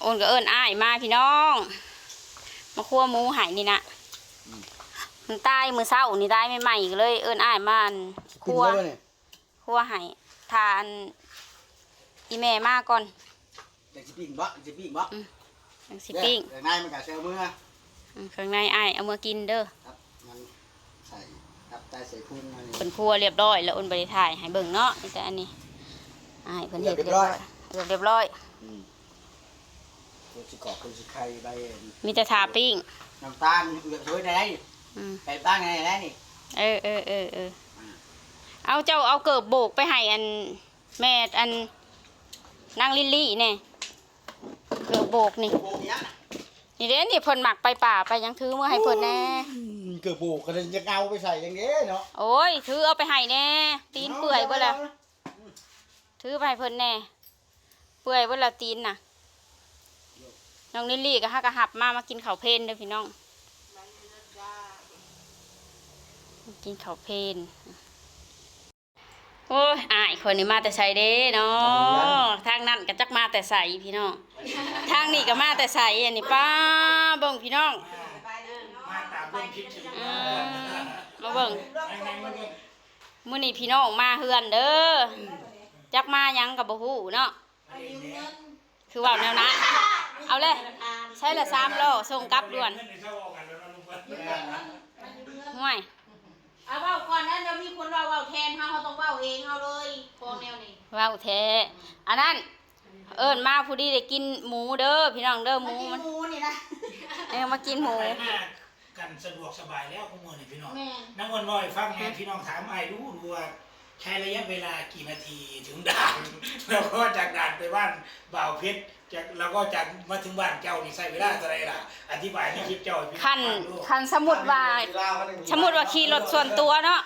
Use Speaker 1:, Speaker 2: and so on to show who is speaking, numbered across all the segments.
Speaker 1: โอนก็เอิ้นอ้ายมาพี่น้อง มาคั่วหมูใหายนี่นะมันตายมือเศร้านี่ได้ใหม่ๆก็เลย เอิ้นอ้ายมาอัน
Speaker 2: กิน
Speaker 1: คั่ว
Speaker 2: ได้ป่ะเนี่ย
Speaker 1: คั่วใหายทานอีแม่มาก่อน
Speaker 2: อยากสิปิ้งบ่อยากสิปิ้งบ่
Speaker 1: จังสิปิ้ง
Speaker 2: เดี๋ยวนายมันก็เซลมือครับ
Speaker 1: อืมเครื่องในอ้ายเอามือกินเด้อ
Speaker 2: มันใส่ครับใส่ใส่พุงมานี่
Speaker 1: เป็นคั่วเรียบร้อย แล้วโอนบริถ่ายให้เบิ่งเนาะนี่แต่อันนี้อ้ายเพิ่นเฮ็ด
Speaker 2: เรียบร้อย
Speaker 1: เรียบร้อย
Speaker 2: อืม คนสิกอบคนสิไข่ใบ
Speaker 1: มีแต่ทาปิ้ง
Speaker 2: น้ำตาลเอือกช่วยได้นี่
Speaker 1: อืม
Speaker 2: ไปบ้านไงได้นี่
Speaker 1: เออเออเออเออเอาเจ้าเอาเกิบโบกไปให้อัน แม่อันนางลิลลี่เนี่ยเกิบโบกนี่
Speaker 2: โบกเนี้ยน่ะ
Speaker 1: นี่เด้นี่เพิ่นหมักไปป่าไปยังถือมือให้เพิ่นแน่
Speaker 2: เกือบโบกก็เลยจะเอาไปใส่อย่างนี้เนาะ
Speaker 1: โอ้ยถือเอาไปให้แน่ตีนเปื่อยเบิดแล้วถือไปให้เพิ่นแน่เปื่อยเบิดแล้วตีนน่ะ น้องลิลลี่ก็ฮักกะหับมามากินข้าวเพลนเด้อพี่น้อง กินข้าวเพลนโอ้ยอายคนนี้มาแต่ใส่เด้เนาะทางนั้นก็จักมาแต่ใส่พี่น้อง ทางนี้ก็มาแต่ใส่อันนี้ป้าเบิ่งพี่น้อง
Speaker 2: มาตามเบิ่งคลิปสิ
Speaker 1: อืมมาเบิ่งมื้อนี้พี่น้องมาเฮือนเด้อจักมาหยังกับบ่ฮู้เนาะคือเว่าแนวนั้น เอาเลย ใช้ละ3โลส่งกลับด่วนห่วย
Speaker 3: เอาเว้าก่อนนะเดี๋ยวมีคนเราเว้าแทนเฮาเฮาต้องเว้าเองเฮาเลยพวกแนวนี้
Speaker 1: เว้าแท้อันนั้น เอิ้นมาผู้ดีได้กินหมูเด้อพี่น้องเด้อหมูมัน
Speaker 3: หมูนี่นะ
Speaker 1: เออมากินหมู
Speaker 4: ไปมากันสะดวกสบายแล้วคุณมือนี่พี่น้อง
Speaker 3: แม่น
Speaker 4: นักวันน้อยฟังแม่พี่น้องถามไอ้รู้ดูว่าใช้ระยะเวลากี่นาทีถึงด่าน แล้วก็จากด่านไปบ้านบ่าวเพชร จากแล้วก็จากมาถึงบ้านเจ้านี่ใช้เวลาเท่าไหรล่ะ อธิบายในคลิปเจ้าให้พี่อง
Speaker 1: คัน
Speaker 4: ฟังดู
Speaker 1: คันสมมุติว่าสมมุติว่าขี่รถส่วนตัวเนาะ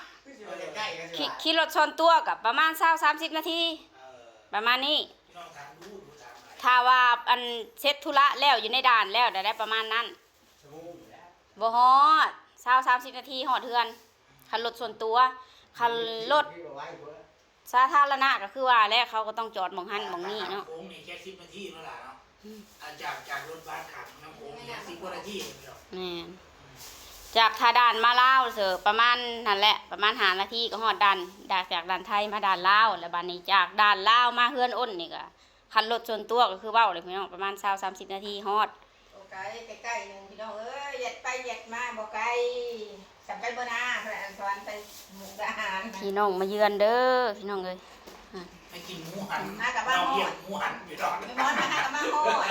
Speaker 1: ขี่ขี่รถส่วนตัวกับประมาณ20 30 นาที
Speaker 4: เออ
Speaker 1: ประมาณนี้
Speaker 4: พี่น้องถามดูดูถามไอ้
Speaker 1: ถ้าว่าอันเซ็ตธุระแล้วอยู่ในด่านแล้วได้ได้ประมาณนั้น
Speaker 4: สมุนแล้ว
Speaker 1: บ่ฮอดเช้าสามสิบนาทีหอดเทือนคันรถส่วนตัวคันรถ สาธารณะก็คือว่าแล้วเขาก็ต้องจอดหมองหันหมองนี่เนาะ
Speaker 4: โค้งนี่แค่สิบนาทีแล้วล่ะเนาะอ่าจากจากรถบัสขับน้ำโค้งนี่สิบกว่านาทีเดียว
Speaker 1: แม่นจากท่าด่านมาลาวเสือประมาณนั่นแหละประมาณหานาทีก็ฮอดด่านจากจากด่านไทยมาด่านลาวแล้วบัดนี้จากด่านลาวมาเฮือนอ้นนี่ก็คันรถส่วนตัวก็คือเว้าเลยพี่น้องประมาณ20 30นาทีฮอด
Speaker 3: โอเคใกล้ๆหนึงพี่น้องเอ้ยเหยียดไปเหยียดมาบ่ไกล จำไปบ่นาพระอันสวรรค์ไปหมุกดาหาร
Speaker 1: พี่น้องมาเยือนเด้อพี่น้องเอ้ย
Speaker 4: ไปกินหมูหัน
Speaker 3: อะกลับบ้าน
Speaker 4: เราเรียกหมูหันพี่น้อง
Speaker 3: ไม่มอนนะคะกับมาโหด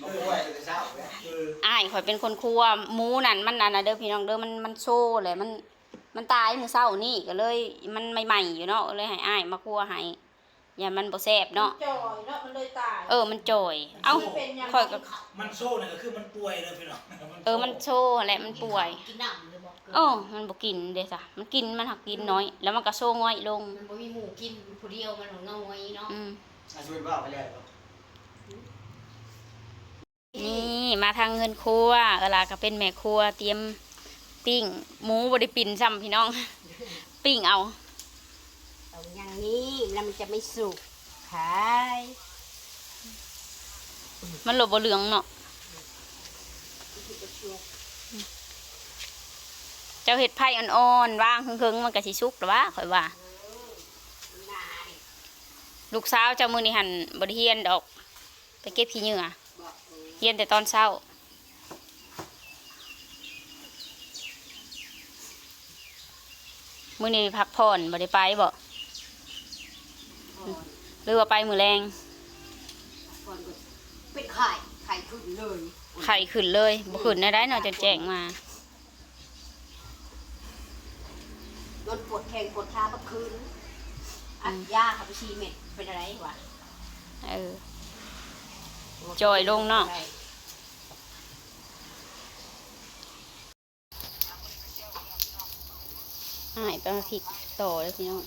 Speaker 2: มาป่วยแต่เช้าเนี่ย
Speaker 4: เออ
Speaker 1: อ้ายข่อยเป็นคนครัวหมูนั่นมันนั่นน่ะเด้อพี่น้องเด้อมันมันโซ่เลยมัน มันตายมื้อเช้านี่ก็เลย มันใหม่ๆอยู่เนาะเลยให้อ้ายมาครัวให้อย่ามันบ่แซ่บเนาะ
Speaker 3: จ่อยเนาะมันเลยตาย
Speaker 1: เออมันจ่อย เอ้า
Speaker 3: เป็นยัง
Speaker 1: ข่อยก็
Speaker 4: มันโซ่เนี่ยก็คือมันป่วยเลยพี่น้อง
Speaker 1: เออมันโซ่แหละมันป่วย
Speaker 3: กินน้ำ เลยบอก
Speaker 1: เออมันบ่กินเด้จ้ะมันกินมันหักกินน้อย แล้วมันก็โซ่ง่อยลง
Speaker 3: มันบ่มีหมูกินผู้เดียวมันของเงาไว้เนาะ
Speaker 1: อืม
Speaker 2: อาช่วยบ่าวไปเลยบ่
Speaker 1: นี่มาทางเงินครัวเออล่ะก็เป็นแม่ครัว เตรียมปิ้งหมูบ่ได้ปิ้นซ้ำพี่น้อง ปิ้งเอา
Speaker 3: เอาอย่างนี้แล้วมันจะไม่สุกขาย
Speaker 1: มันหลบบ่เหลืองเนาะ เจ้าเห็ดไผ่อ่อนๆว่างเคิงๆมันก็สิสุกหรอวะข่อยว่า ลูกสาวเจ้ามือนี่หันบริเฮียนดอก ไปเก็บขี้เหงื่อเฮียนแต่ตอนเช้ามือนี่พักผ่อนบ่ได้ไปบ่หรือว่าไปมือแรง
Speaker 3: เป็นไข่ไข่ขึ้นเลย
Speaker 1: ไข่ขึ้นเลยบ่ขึ้นได้ได้เนาะจะแจ้งมา
Speaker 3: รถปวดแข้งปวดขาเมื่อคืนอัดยาค่ะไปชีเม็ดเป็นอะไรวะ
Speaker 1: เออจอยลงเนาะหายไปมาพริกต่อเลยพี่น้อง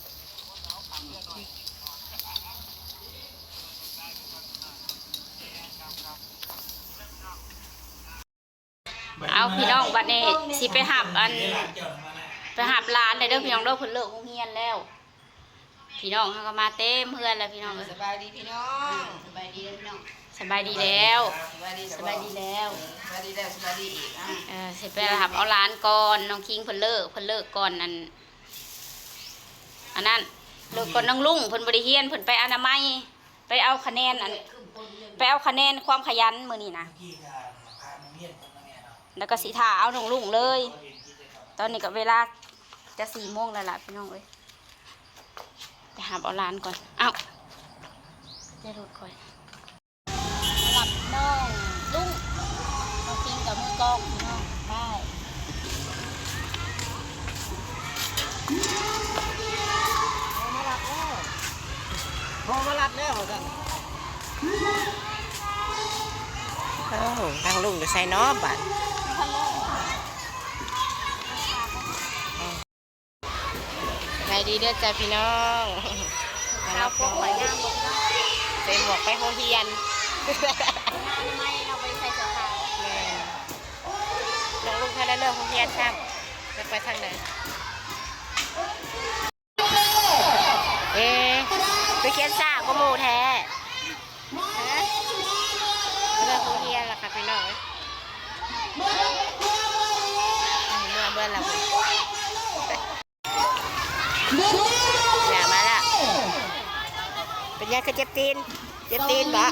Speaker 1: เอาพี่น้องบัดนี้สิไปหับอัน ไปหับร้านเลยเด้อพี่น้องเด้อเพิ่นเลิกโรงเรียนแล้ว พี่น้องเขาก็มาเต็มเพื่อนแล้วพี่น้องเอ้ย
Speaker 3: สบายดีพี่น้องสบายดีเลยพี่น้อง
Speaker 1: สบายดีแล้ว
Speaker 3: สบายดี
Speaker 1: สบายดีแล้ว
Speaker 3: สบายดีแล้วสบายดีอีกอะ
Speaker 1: เออสิไปรับเอาร้านก่อนน้องคิงเพิ่นเลิกเพิ่นเลิกก่อนอันอันนั้นเลิกก่อนน้องลุงเพิ่นบริเฮียนเพิ่นไปอนามัยไปเอาคะแนนอันไปเอาคะแนนความขยันมื้อนี้นะ
Speaker 4: เมื่อกี้ก็พาน้องเรียนคนมาเนี่ยเนาะ
Speaker 1: แล้วก็สิท่าเอาน้องลุงเลย ตอนนี้ก็เวลาจะสี่โมงแล้วล่ะพี่น้องเอ้ยไปหาเอาร้านก่อน เอ้าได้รถก่อนหลับน้องลุงน้องคิงกับมือกล้องพี่น้องได้
Speaker 2: พอมารับแล้วกัน
Speaker 5: เอ้าทางลุงจะใส่เนอบบัดไป ดีเด้อจ้าพี่น้องมา
Speaker 1: เรา
Speaker 5: รับ
Speaker 1: พวกหอยนางบอกว่า
Speaker 5: ใส่หมวกไปโรงเรียน
Speaker 1: ทำไมเราไปใส่เสื้อขาว
Speaker 5: แม่น้องลุงพาแล้วเลิกโรงเรียนครับจะไปทางไหนเอ๊ะไปเขียนซ่าก็หมูแท้ฮะเลิกโรงเรียนแล้วค่ะพี่น้อง นยังคือเจ็บตีน เจ็บตีนบะ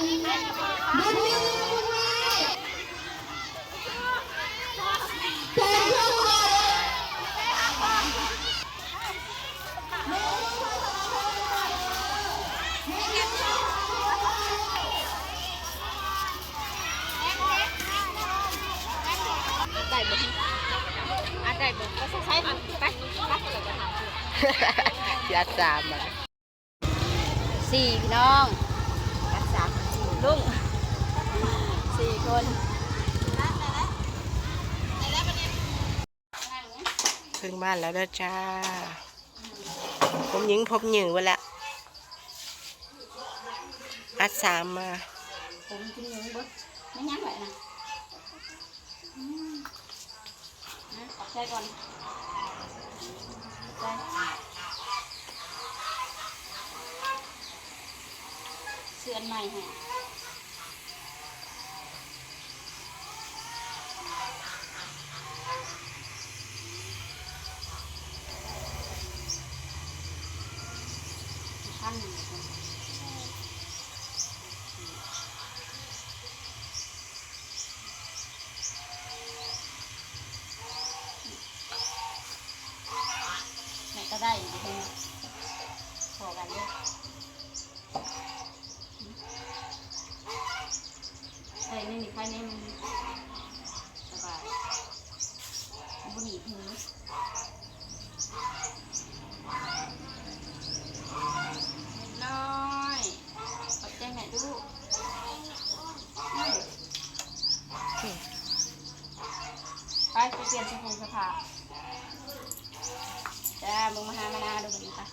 Speaker 1: ได้บ่อะได้บ่ก็ใช้มันไปไปยั
Speaker 5: ดสามอะ
Speaker 1: สี่พี่น้องกัสามลุงสี่คน
Speaker 5: ถึงบ้านแล้วเด้อจ้า ผมหญิงผมหญิงไว้ละอัดสามมา
Speaker 1: ผมกินหยังเบิดไม่ยังไหวนะอืมนะขอบใจก่อนขอบใจ เดือนใหม่ให้พันหนึ่งคน แม่ก็ได้อยู่ดีพอกันเลย ใส่นี่นี่ในมันสบายบุหรี่หูเล็กน้อยขอบใจแม่ดูอืมไปไปเปลี่ยนเสภงเสภาจ้ามึงมาหามานาดูแบบนี้ปะ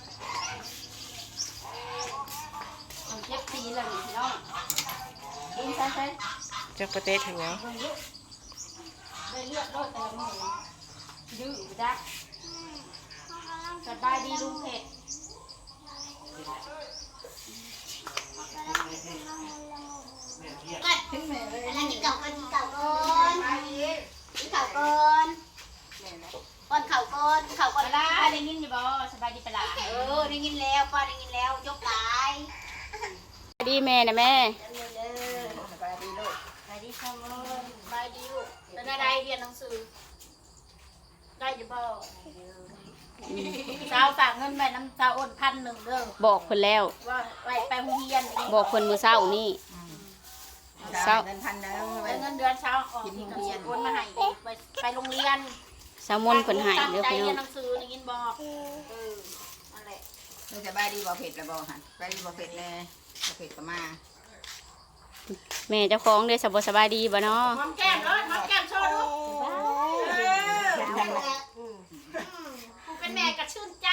Speaker 1: ผมเจ็บตีเลยพี่น้องกินใส่ใส่
Speaker 5: จากประเทศถึงแล้ว
Speaker 1: เบิ่งเยอะเลยเลือดโรคแต่ละมือดื้อบ่จักสบายดีลุงเผ็ด
Speaker 3: ขึ้นแม่เลย
Speaker 6: อันนั้นกินเก่าก่อนกินเก่าก่อน
Speaker 3: สบายดี
Speaker 6: กินเก่าก่อนก่อนเข่าก่อนกินเข่าก่
Speaker 1: ป
Speaker 6: อน
Speaker 1: ลาได้ยินอยู่บ่สบายดีปลา
Speaker 6: เออได้ยินแล้วป้าได้ยินแล้วยกกาย
Speaker 1: ดีแม่นะแม่
Speaker 6: เด้อ
Speaker 3: สบายดี ลูก
Speaker 6: ไปดีค่ะมึงไปดีลูกเป็นอะไรเรียนหนังสือ ได้อยู่บ่สาวฝากเงินแม่น้ำสาวอ้นพันหนึ่งเด้อ
Speaker 1: บอกเพิ่นแล้ว
Speaker 6: ว่าไปไปโรงเรียน
Speaker 1: บอกเพิ่นมื้อเช้านี่เศร้า
Speaker 3: เงินพันหนึง
Speaker 6: ไปเงินเดือนเช้าออกที่โรงเรียนโอนมาให้อีกไปไปโรงเรียน
Speaker 1: แซลมอนเพิ่นให้
Speaker 6: ตั้ง
Speaker 1: เด้อ
Speaker 6: ใจ
Speaker 1: พี่น้
Speaker 6: เรี
Speaker 1: อยง
Speaker 6: นหนังสือได้ยินบอกเออนั่นแหละ
Speaker 3: มึงสบายดีบ่เผ็ดละบ่ฮะสบายดีบ่เผ็ดแน่บ่เผ็ดก็มา
Speaker 1: แม่เจ้าของเด้อสบสบายดีบ่เนาะ
Speaker 6: หอมแก้มเลยหอมแก้มโชว์ดูกูเป็นแม่ก็ชื่นใจ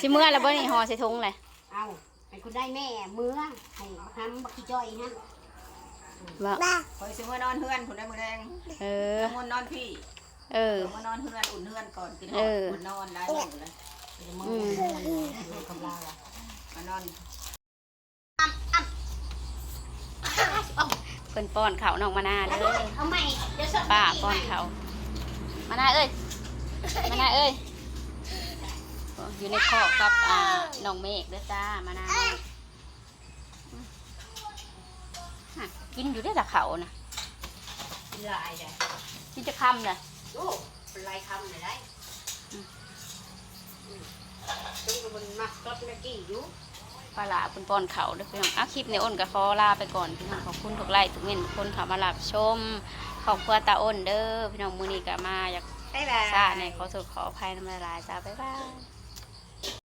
Speaker 1: สิเมื่อแล้วบ่นี่ห่อใส่ถุงเลย
Speaker 6: เอาให้คุณได้แม่เมื่อให้ทำบักขี้จ้อยฮะ
Speaker 1: ว่า
Speaker 3: คอยซื้อมานอนเฮือนพุ่นได้มื้อแรง
Speaker 1: เออ
Speaker 3: เอามานอนพี่
Speaker 1: เออ
Speaker 3: เอามานอนเฮือนอุ่นเฮือนก่อนกินห
Speaker 1: เอ
Speaker 3: อ
Speaker 1: อ
Speaker 3: ดนอนแล้วอยู่เลย
Speaker 1: อืม
Speaker 3: คำลาละมานอน
Speaker 1: เพิ่นป้อนข้าวน้องมานาเด้อ
Speaker 6: เอาใหม่เดี๋ยวสด
Speaker 1: ป้าป้อนข้าวมานาเอ้ยมานาเอ้ยอยู่ในคอกกับอ่าน้องเมฆเด้อจ้ามานาเมฆฮะกินอยู่ได้อละเขานะ
Speaker 5: ลายเลย
Speaker 1: กินจะคำเลย
Speaker 5: โอ้เป็นลายคำเลยได้ตึงมันมักรถเมื่อกี้อยู่
Speaker 1: ปลาหลาคุณป้อนเขาเด้อพี่น้องอะคลิปในอ้นกับขอลาไปก่อนพี่น้องขอบคุณทุกไลค์ทุกเงินทุกคนเข้ามารับชมขอบคุณตาอ้นเด้อพี่น้องมือนี้ก็มาอยาก
Speaker 5: บ๊ายบาย
Speaker 1: ซาในขอโทษขออภัยน้ำลายๆจ้าบ๊ายบาย